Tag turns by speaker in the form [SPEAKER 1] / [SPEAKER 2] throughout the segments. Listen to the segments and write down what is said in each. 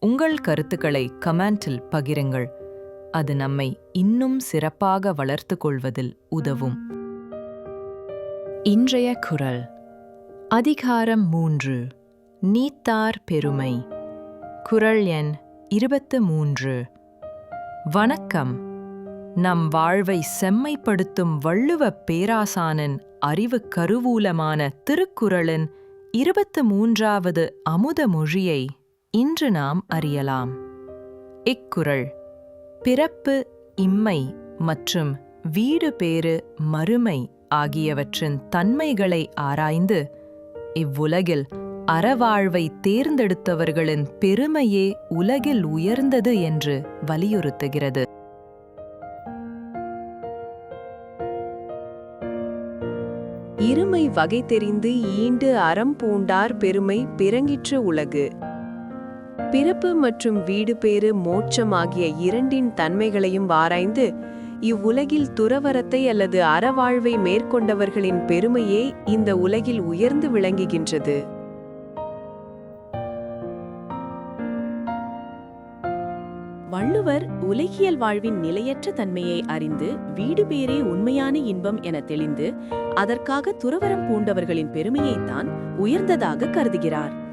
[SPEAKER 1] உங்கள் கருத்துக்களை கமெண்டில் பகிருங்கள். அது நம்மை இன்னும் சிறப்பாக வளர்த்துக் கொள்வதில் உதவும். இன்றைய குரல். அதிகாரம் மூன்று. நீத்தார் பெருமை. குரல் எண் இருபத்து மூன்று. வணக்கம். நம் வாழ்வை செம்மைப்படுத்தும் வள்ளுவ பேராசானன் அறிவு கருவூலமான திருக்குறளின் இருபத்து மூன்றாவது அமுத மொழியை இன்று நாம் அறியலாம். இக்குறள். பிறப்பு இம்மை மற்றும் வீடு பேறு மறுமை ஆகியவற்றின் தன்மைகளை ஆராய்ந்து இவ்வுலகில் அறவாழ்வை தேர்ந்தெடுத்தவர்களின் பெருமையே உலகில் உயர்ந்தது என்று வலியுறுத்துகிறது.
[SPEAKER 2] இருமை வகை தெரிந்து ஈண்டு அறம் பூண்டார் பெருமை பிறங்கிற்று உலகு. பிறப்பு மற்றும் வீடு பேறு மோட்சம் ஆகிய இரண்டின் தன்மைகளையும் ஆராய்ந்து இவ்வுலகில் துறவரத்தை அல்லது அறவாழ்வை மேற்கொண்டவர்களின் பெருமையே இந்த உலகில் உயர்ந்து விளங்குகின்றது.
[SPEAKER 3] வள்ளுவர் உலகியல் வாழ்வின் நிலையற்ற தன்மையை அறிந்து வீடு பேரே உண்மையான இன்பம் என தெளிந்து அதற்காக துறவரம் பூண்டவர்களின் பெருமையைத்தான் உயர்ந்ததாக கருதுகிறார்.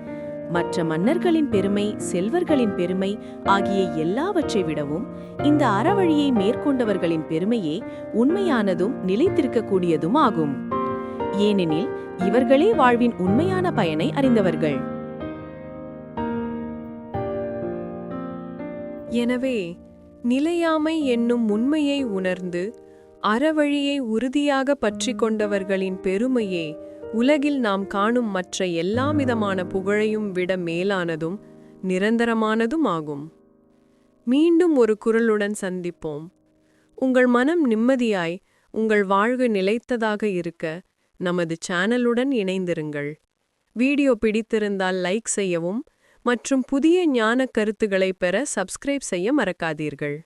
[SPEAKER 3] மற்ற மன்னர்களின் பெருமை செல்வர்களின் பெருமை ஆகிய எல்லாவற்றை விடவும் இந்த அறவழியை மேற்கொண்டவர்களின் பெருமையே உண்மையானதும் நிலைத்திருக்கக்கூடியதும் ஆகும். ஏனெனில் இவர்களே வாழ்வின் உண்மையான பயனை அறிந்தவர்கள்.
[SPEAKER 2] எனவே நிலையாமை என்னும் உண்மையை உணர்ந்து அறவழியை உறுதியாக பற்றி கொண்டவர்களின் பெருமையே உலகில் நாம் காணும் மற்ற எல்லாவிதமான புகழையும் விட மேலானதும் நிரந்தரமானதும் ஆகும். மீண்டும் ஒரு குரலுடன் சந்திப்போம். உங்கள் மனம் நிம்மதியாய் உங்கள் வாழ்வு நிலைத்ததாக இருக்க நமது சேனலுடன் இணைந்திருங்கள். வீடியோ பிடித்திருந்தால் லைக் செய்யவும் மற்றும் புதிய ஞான கருத்துக்களை பெற சப்ஸ்கிரைப் செய்ய மறக்காதீர்கள்.